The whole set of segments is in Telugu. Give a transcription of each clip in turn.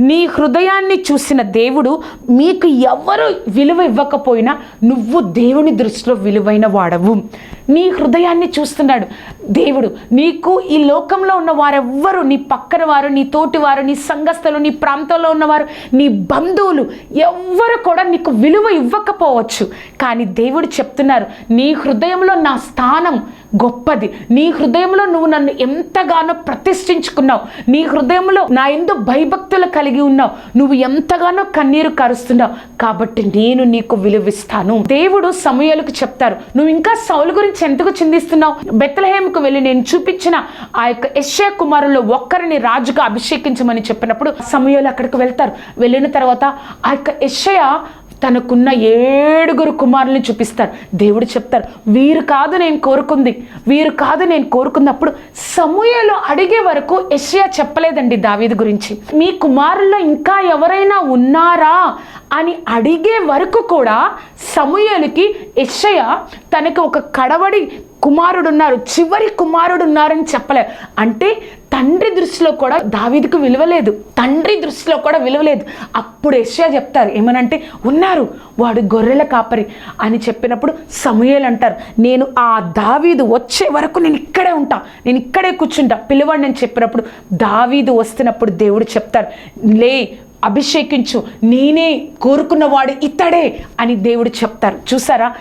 నీ హృదయాన్ని చూసిన దేవుడు మీకు ఎవరు విలువ ఇవ్వకపోయినా నువ్వు దేవుని దృష్టిలో విలువైన వాడవు. నీ హృదయాన్ని చూస్తున్నాడు దేవుడు. నీకు ఈ లోకంలో ఉన్న వారెవ్వరు నీ పక్కన వారు నీ తోటి వారు నీ సంఘస్థలు నీ ప్రాంతంలో ఉన్నవారు నీ బంధువులు ఎవ్వరు కూడా నీకు విలువ ఇవ్వకపోవచ్చు. కానీ దేవుడు చెప్తున్నారు నీ హృదయంలో నా స్థానం గొప్పది. నీ హృదయంలో నువ్వు నన్ను ఎంతగానో ప్రతిష్ఠించుకున్నావు. నీ హృదయంలో నా ఎందు భయభక్తులు కలిగి ఉన్నావు. నువ్వు ఎంతగానో కన్నీరు కరుస్తున్నావు. కాబట్టి నేను నీకు విలువిస్తాను. దేవుడు సమయాలకు చెప్తారు నువ్వు ఇంకా సౌలు గురించి ఎందుకు చిందిస్తున్నావు బెత్తలహేముకు వెళ్ళి నేను చూపించిన ఆ యొక్క యశ్యా కుమారుల్లో ఒక్కరిని రాజుగా అభిషేకించమని చెప్పినప్పుడు సమయాలు అక్కడికి వెళ్తారు. వెళ్ళిన తర్వాత ఆ యొక్క యశ్య తనకున్న ఏడుగురు కుమారుల్ని చూపిస్తారు దేవుడు చెప్తారు వీరు కాదు నేను కోరుకుంది. వీరు కాదు నేను కోరుకున్నప్పుడు సమూహలు అడిగే వరకు ఎషియా చెప్పలేదండి దావీదు గురించి. మీ కుమారుల్లో ఇంకా ఎవరైనా ఉన్నారా? అని అడిగే వరకు కూడా సమూహలకి యెషయ తనకి ఒక కడవడి కుమారుడు ఉన్నారు చివరి కుమారుడు ఉన్నారని చెప్పలేదు అంటే తండ్రి దృష్టిలో కూడా దావీదుకు విలువలేదు తండ్రి దృష్టిలో కూడా విలువలేదు అప్పుడు యెషయా చెప్తారు ఏమనంటే ఉన్నారు వాడు గొర్రెల కాపరి అని చెప్పినప్పుడు సమూహలు అంటారు నేను ఆ దావీదు వచ్చే వరకు నేను ఇక్కడే ఉంటా నేను ఇక్కడే కూర్చుంటా. పిలువండి అని చెప్పినప్పుడు దావీదు వస్తున్నప్పుడు దేవుడు చెప్తారు లే అభిషేకించు. నేనే కోరుకున్నవాడు ఇతడే అని దేవుడు చెప్తారు. చూసారా?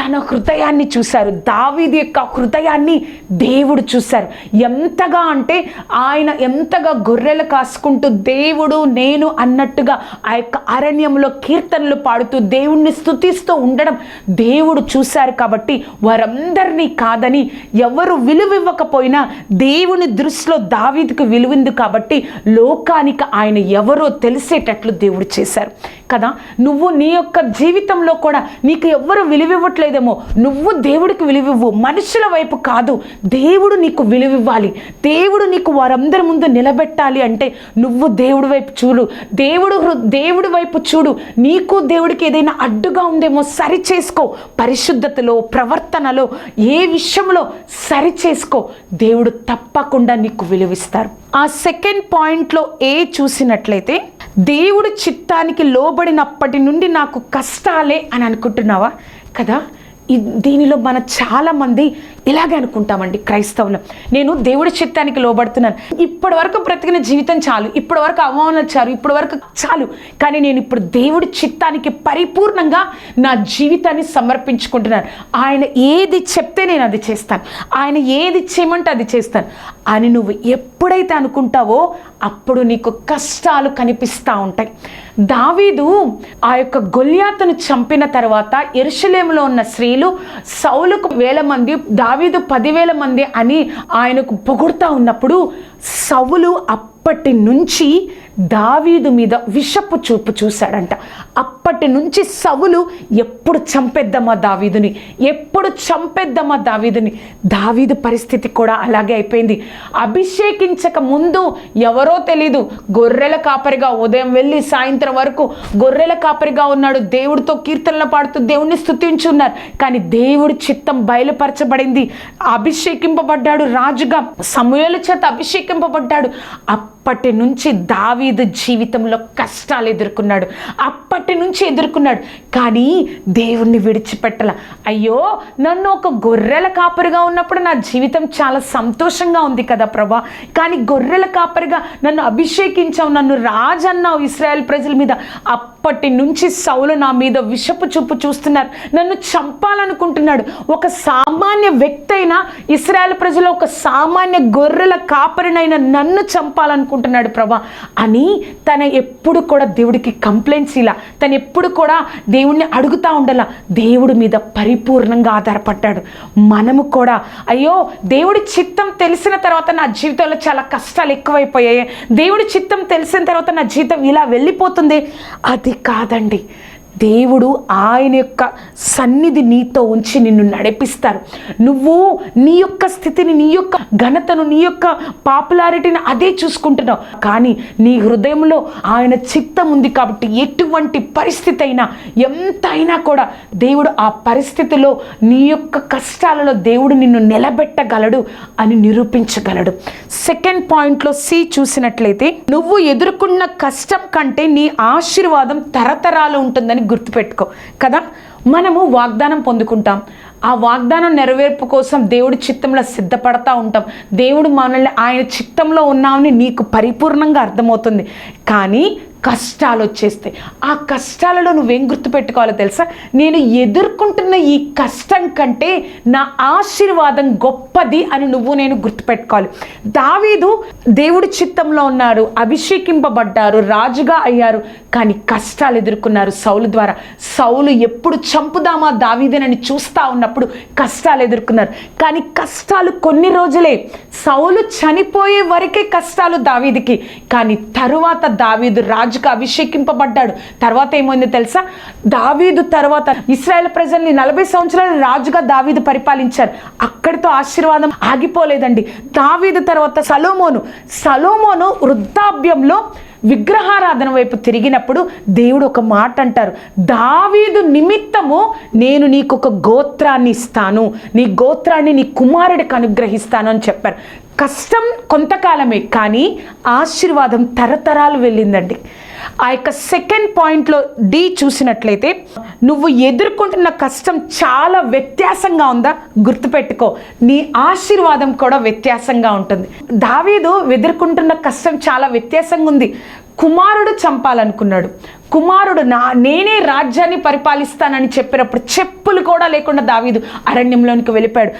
తన హృదయాన్ని చూశారు. దావీది యొక్క హృదయాన్ని దేవుడు చూశారు. ఎంతగా అంటే ఆయన ఎంతగా గొర్రెలు కాసుకుంటూ దేవుడు నేను అన్నట్టుగా ఆ యొక్క అరణ్యంలో కీర్తనలు పాడుతూ దేవుణ్ణి స్థుతిస్తూ ఉండడం దేవుడు చూశారు కాబట్టి వారందరినీ కాదని ఎవరు విలువివ్వకపోయినా దేవుని దృష్టిలో దావీదికి విలువింది కాబట్టి లోకానికి ఆయన ఎవరో తెలిసేటట్లు దేవుడు చేశారు. కదా? నువ్వు నీ యొక్క జీవితంలో కూడా నీకు ఎవ్వరు విలువివ్వట్లేదేమో నువ్వు దేవుడికి విలువివ్వు మనుషుల వైపు కాదు. దేవుడు నీకు విలువివ్వాలి. దేవుడు నీకు వారందరి ముందు నిలబెట్టాలి అంటే నువ్వు దేవుడి వైపు చూడు. దేవుడు దేవుడి వైపు చూడు. నీకు దేవుడికి ఏదైనా అడ్డుగా ఉందేమో సరి చేసుకో. పరిశుద్ధతలో ప్రవర్తనలో ఏ విషయంలో సరి చేసుకో. దేవుడు తప్పకుండా నీకు విలువిస్తారు. ఆ సెకండ్ పాయింట్లో ఏ చూసినట్లయితే దేవుడి చిత్తానికి లోబడినప్పటి నుండి నాకు కష్టాలే అని అనుకుంటున్నావా? కదా? దీనిలో మన చాలామంది ఇలాగే అనుకుంటామండి క్రైస్తవులు. నేను దేవుడి చిత్తానికి లోబడుతున్నాను. ఇప్పటి వరకు బ్రతికిన జీవితం చాలు. ఇప్పటి వరకు అవమానాలు చాలు. ఇప్పటి వరకు చాలు. కానీ నేను ఇప్పుడు దేవుడి చిత్తానికి పరిపూర్ణంగా నా జీవితాన్ని సమర్పించుకుంటున్నాను. ఆయన ఏది చెప్తే నేను అది చేస్తాను. ఆయన ఏది చేయమంటే అది చేస్తాను. అని నువ్వు ఎప్పుడైతే అనుకుంటావో అప్పుడు నీకు కష్టాలు కనిపిస్తూ ఉంటాయి. దావీదు ఆ యొక్క గొల్యాతను చంపిన తర్వాత ఎరుషలేములో ఉన్న స్త్రీలు సౌలుకు వేల మంది దావీదు పదివేల మంది అని ఆయనకు పొగుడుతూ ఉన్నప్పుడు సౌలు అప్పటి నుంచి దావీదు మీద విషపు చూపు చూశాడంట. అప్పటి నుంచి సవులు ఎప్పుడు చంపేద్దామా దావీదుని? ఎప్పుడు చంపేద్దామా దావీదుని? దావీదు పరిస్థితి కూడా అలాగే అయిపోయింది. అభిషేకించక ముందు ఎవరో తెలీదు. గొర్రెల కాపరిగా ఉదయం వెళ్ళి సాయంత్రం వరకు గొర్రెల కాపరిగా ఉన్నాడు. దేవుడితో కీర్తనలు పాడుతూ దేవుణ్ణి స్థుతించున్నారు కానీ దేవుడి చిత్తం బయలుపరచబడింది. అభిషేకింపబడ్డాడు రాజుగా. సమయాల చేత అభిషేకింపబడ్డాడు. అప్పటి నుంచి దావీదు జీవితంలో కష్టాలు ఎదుర్కొన్నాడు. అప్పటి నుంచి ఎదుర్కొన్నాడు. కానీ దేవుణ్ణి విడిచిపెట్టల. అయ్యో నన్ను ఒక గొర్రెల కాపరిగా ఉన్నప్పుడు నా జీవితం చాలా సంతోషంగా ఉంది కదా ప్రభా. కానీ గొర్రెల కాపరిగా నన్ను అభిషేకించావు నన్ను రాజన్నావు ఇస్రాయల్ ప్రజల మీద. అప్పటి నుంచి సౌలు నా మీద విషపు చూపు చూస్తున్నారు. నన్ను చంపాలనుకుంటున్నాడు. ఒక సామాన్య వ్యక్తి అయినా ఇస్రాయల్ ప్రజలు ఒక సామాన్య గొర్రెల కాపరినైనా నన్ను అనుకుంటున్నాడు ప్రభా. అని తన ఎప్పుడు కూడా దేవుడికి కంప్లైంట్స్ ఇలా తను ఎప్పుడు కూడా దేవుణ్ణి అడుగుతా ఉండాల. దేవుడి మీద పరిపూర్ణంగా ఆధారపడ్డాడు. మనము కూడా అయ్యో దేవుడి చిత్తం తెలిసిన తర్వాత నా జీవితంలో చాలా కష్టాలు ఎక్కువైపోయాయి. దేవుడి చిత్తం తెలిసిన తర్వాత నా జీవితం ఇలా వెళ్ళిపోతుంది. అది కాదండి. దేవుడు ఆయన యొక్క సన్నిధి నీతో ఉంచి నిన్ను నడిపిస్తారు. నువ్వు నీ యొక్క స్థితిని నీ యొక్క ఘనతను నీ యొక్క పాపులారిటీని అదే చూసుకుంటున్నావు. కానీ నీ హృదయంలో ఆయన చిత్తం ఉంది కాబట్టి ఎటువంటి పరిస్థితి అయినా ఎంత అయినా కూడా దేవుడు ఆ పరిస్థితిలో నీ యొక్క కష్టాలలో దేవుడు నిన్ను నిలబెట్టగలడు అని నిరూపించగలడు. సెకండ్ పాయింట్లో సి చూసినట్లయితే నువ్వు ఎదుర్కొన్న కష్టం కంటే నీ ఆశీర్వాదం తరతరాలు ఉంటుందని గుర్తుపెట్టుకో. కదా? మనము వాగ్దానం పొందుకుంటాం. ఆ వాగ్దానం నెరవేర్పు కోసం దేవుడి చిత్తంలో సిద్ధపడతా ఉంటాం. దేవుడు మనల్ని ఆయన చిత్తంలో ఉన్నామని నీకు పరిపూర్ణంగా అర్థమవుతుంది. కానీ కష్టాలు వచ్చేస్తాయి ఆ కష్టాలలో నువ్వేం గుర్తుపెట్టుకోవాలో తెలుసా? నేను ఎదుర్కొంటున్న ఈ కష్టం కంటే నా ఆశీర్వాదం గొప్పది అని నువ్వు నేను గుర్తుపెట్టుకోవాలి. దావీదు దేవుడి చిత్తంలో ఉన్నారు అభిషేకింపబడ్డారు రాజుగా అయ్యారు కానీ కష్టాలు ఎదుర్కొన్నారు సౌలు ద్వారా. సౌలు ఎప్పుడు చంపుదామా దావీదనని చూస్తా ఉన్నప్పుడు కష్టాలు ఎదుర్కొన్నారు. కానీ కష్టాలు కొన్ని రోజులే. సౌలు చనిపోయే వరకే కష్టాలు దావీదికి. కానీ తరువాత దావీదు రాజుగా అభిషేకింపబడ్డాడు. తర్వాత ఏమైందో తెలుసా? దావీదు తర్వాత ఇస్రాయల్ ప్రజల్ని నలభై సంవత్సరాలు రాజుగా దావీదు పరిపాలించారు. అక్కడితో ఆశీర్వాదం ఆగిపోలేదండి. దావీదు తర్వాత సలోమోను. సలోమోను వృద్ధాప్యంలో విగ్రహారాధన వైపు తిరిగినప్పుడు దేవుడు ఒక మాట అంటారు. దావీదు నిమిత్తము నేను నీకు ఒక గోత్రాన్ని ఇస్తాను. నీ గోత్రాన్ని నీ కుమారుడికి అనుగ్రహిస్తాను అని చెప్పారు. కష్టం కొంతకాలమే కానీ ఆశీర్వాదం తరతరాలు వెళ్ళిందండి. ఆ యొక్క సెకండ్ పాయింట్లో డి చూసినట్లయితే నువ్వు ఎదుర్కొంటున్న కష్టం చాలా వ్యత్యాసంగా ఉందా? గుర్తుపెట్టుకో నీ ఆశీర్వాదం కూడా వ్యత్యాసంగా ఉంటుంది. దావీదు ఎదుర్కొంటున్న కష్టం చాలా వ్యత్యాసంగా ఉంది. కుమారుడు చంపాలనుకున్నాడు. కుమారుడు నా నేనే రాజ్యాన్ని పరిపాలిస్తానని చెప్పినప్పుడు చెప్పులు కూడా లేకుండా దావీదు అరణ్యంలోనికి వెళ్ళిపోయాడు.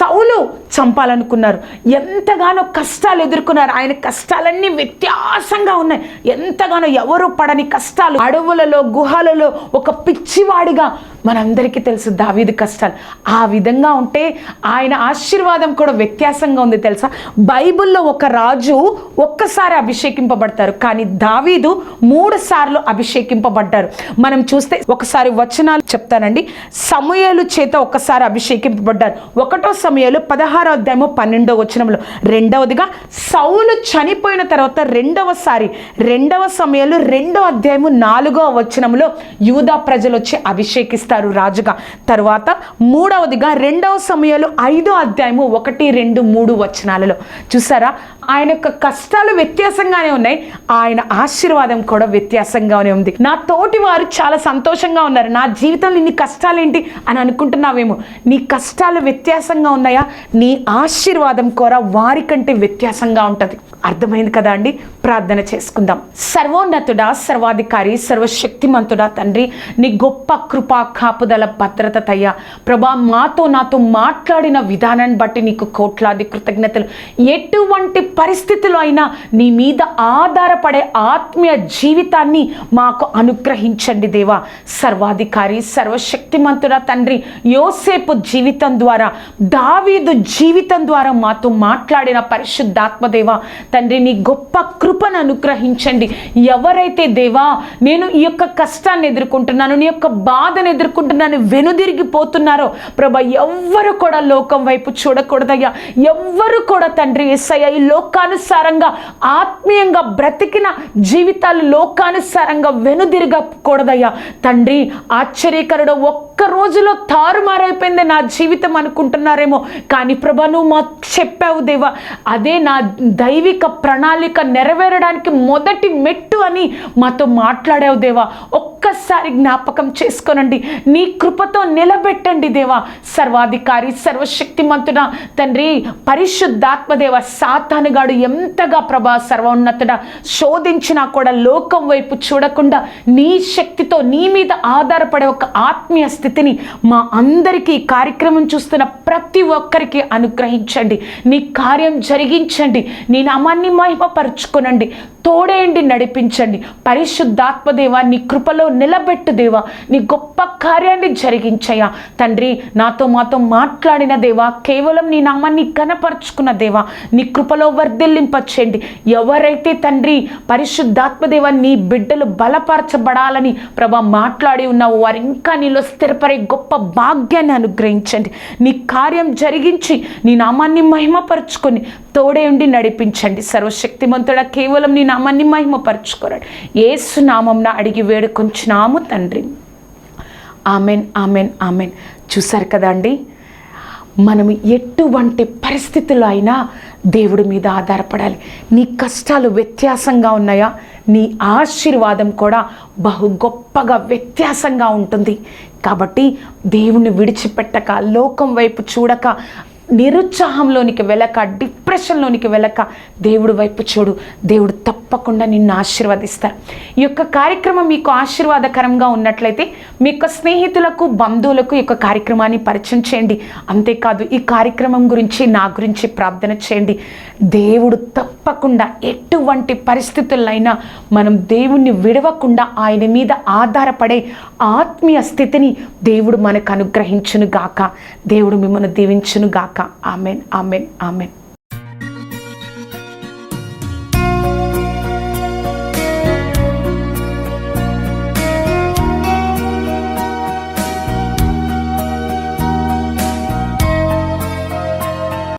సౌలు చంపాలనుకున్నారు. ఎంతగానో కష్టాలు ఎదుర్కొన్నారు. ఆయన కష్టాలన్నీ వ్యత్యాసంగా ఉన్నాయి. ఎంతగానో ఎవరు పడని కష్టాలు. అడవులలో గుహలలో ఒక పిచ్చివాడిగా మనందరికీ తెలుసు దావీదు కష్టాలు. ఆ విధంగా ఉంటే ఆయన ఆశీర్వాదం కూడా వ్యత్యాసంగా ఉంది తెలుసా? బైబిల్లో ఒక రాజు ఒక్కసారి అభిషేకింపబడతారు. కానీ దావీదు మూడు సార్లు అభిషేకింపబడ్డారు. మనం చూస్తే ఒకసారి వచనాలు చెప్తానండి. సమయాలు చేత ఒకసారి అభిషేకింపబడ్డారు. ఒకటో సమయాలు పదహారో అధ్యాయము పన్నెండో వచనంలో. రెండవదిగా సౌలు చనిపోయిన తర్వాత రెండవసారి రెండవ సమయాలు రెండో అధ్యాయము నాలుగో వచనంలో యూదా ప్రజలు వచ్చి అభిషేకిస్తారు రాజుగా. తర్వాత మూడవదిగా రెండవ సమయాలు ఐదో అధ్యాయము ఒకటి రెండు మూడు వచనాలలో. చూసారా? ఆయన యొక్క కష్టాలు వ్యత్యాసంగానే ఉన్నాయి. ఆయన ఆశీర్వాదం కూడా వ్యత్యాసంగానే ఉంది. నా తోటి వారు చాలా సంతోషంగా ఉన్నారు. నా జీవితంలో ఇన్ని కష్టాలేంటి అని అనుకుంటున్నావేమో. నీ కష్టాలు వ్యత్యాసంగా ఉన్నాయా? నీ ఆశీర్వాదం కోర వారికంటే వ్యత్యాసంగా ఉంటుంది. అర్థమైంది కదా అండి? ప్రార్థన చేసుకుందాం. సర్వోన్నతుడా సర్వాధికారి సర్వశక్తిమంతుడా తండ్రి నీ గొప్ప కృపా కాపుదల భద్రత తయ్యా. ప్రభా మాతో నాతో మాట్లాడిన విధానాన్ని బట్టి నీకు కోట్లాది కృతజ్ఞతలు. ఎటువంటి పరిస్థితులు అయినా నీ మీద ఆధారపడే ఆత్మీయ జీవితాన్ని మా మాకు అనుగ్రహించండి దేవా. సర్వాధికారి సర్వశక్తిమంతుడ తండ్రి యోసేపు జీవితం ద్వారా దావీదు జీవితం ద్వారా మాతో మాట్లాడిన పరిశుద్ధాత్మదేవ తండ్రి నీ గొప్ప కృపను అనుగ్రహించండి. ఎవరైతే దేవా నేను ఈ యొక్క కష్టాన్ని ఎదుర్కొంటున్నాను నీ యొక్క బాధను ఎదుర్కొంటున్నాను వెనుదిరిగిపోతున్నారో ప్రభ ఎవ్వరు కూడా లోకం వైపు చూడకూడదయ్యా. ఎవ్వరు కూడా తండ్రి ఎస్ఐ ఈ లోకానుసారంగా ఆత్మీయంగా బ్రతికిన జీవితాలు లోకానుసారంగా వెనుదిరగకూడదయ్యా తండ్రి ఆశ్చర్యకరుడు ఒక్క ఒక్క రోజులో తారుమారైపోయింది నా జీవితం అనుకుంటున్నారేమో. కానీ ప్రభా నువ్వు మాకు చెప్పావు దేవా అదే నా దైవిక ప్రణాళిక నెరవేరడానికి మొదటి మెట్టు అని మాతో మాట్లాడావు దేవా. ఒక్కసారి జ్ఞాపకం చేసుకోనండి. నీ కృపతో నిలబెట్టండి దేవా. సర్వాధికారి సర్వశక్తిమంతుడ తండ్రి పరిశుద్ధాత్మదేవ సాతానుగాడు ఎంతగా ప్రభా సర్వోన్నతుడ శోధించినా కూడా లోకం వైపు చూడకుండా నీ శక్తితో నీ మీద ఆధారపడే ఒక ఆత్మీయ స్థితిని మా అందరికీ కార్యక్రమం చూస్తున్న ప్రతి ఒక్కరికి అనుగ్రహించండి. నీ కార్యం జరిగించండి. నీ నామాన్ని మహిమపరచుకునండి. తోడేయండి నడిపించండి. పరిశుద్ధాత్మదేవా నీ కృపలో నిలబెట్టు దేవా నీ గొప్ప కార్యాన్ని జరిగించయ్యా. తండ్రి నాతో మాతో మాట్లాడిన దేవా కేవలం నీ నామాన్ని కనపరుచుకున్న దేవా నీ కృపలో వర్ధిల్లింపచేయండి. ఎవరైతే తండ్రి పరిశుద్ధాత్మదేవ నీ బిడ్డలు బలపరచబడాలని ప్రభా మాట్లాడి ఉన్నావు వారు ఇంకా నీలో స్థిరపడే గొప్ప భాగ్యాన్ని అనుగ్రహించండి. నీ కార్యం జరిగించి నీ నామాన్ని మహిమపరుచుకొని తోడే ఉండి నడిపించండి. సర్వశక్తిమంతుడ కేవలం నీ నామాన్ని మహిమపరచుకోరాడు ఏసు నామంన అడిగి వేడుకొంచున్నాము తండ్రి. Amen amen amen. చూసారు కదా అండి? మనం ఎటువంటి పరిస్థితుల్లో అయినా దేవుడి మీద ఆధారపడాలి. నీ కష్టాలు వ్యత్యాసంగా ఉన్నాయా? నీ ఆశీర్వాదం కూడా బహు గొప్పగా వ్యత్యాసంగా ఉంటుంది. కాబట్టి దేవుణ్ణి విడిచిపెట్టక లోకం వైపు చూడక నిరుత్సాహంలోనికి వెళ్ళక డిప్రెషన్లోనికి వెళ్ళక దేవుడు వైపు చూడు. దేవుడు తప్పకుండా నిన్ను ఆశీర్వదిస్తారు. ఈ యొక్క కార్యక్రమం మీకు ఆశీర్వాదకరంగా ఉన్నట్లయితే మీ యొక్క స్నేహితులకు బంధువులకు ఈ యొక్క కార్యక్రమాన్ని పరిచయం చేయండి. అంతేకాదు ఈ కార్యక్రమం గురించి నా గురించి ప్రార్థన చేయండి. దేవుడు తప్పకుండా ఎటువంటి పరిస్థితులైనా మనం దేవుణ్ణి విడవకుండా ఆయన మీద ఆధారపడే ఆత్మీయ స్థితిని దేవుడు మనకు అనుగ్రహించును గాక దేవుడు మిమ్మల్ని దీవించునుగాక. గాక ఆమెన్ ఆమెన్ ఆమెన్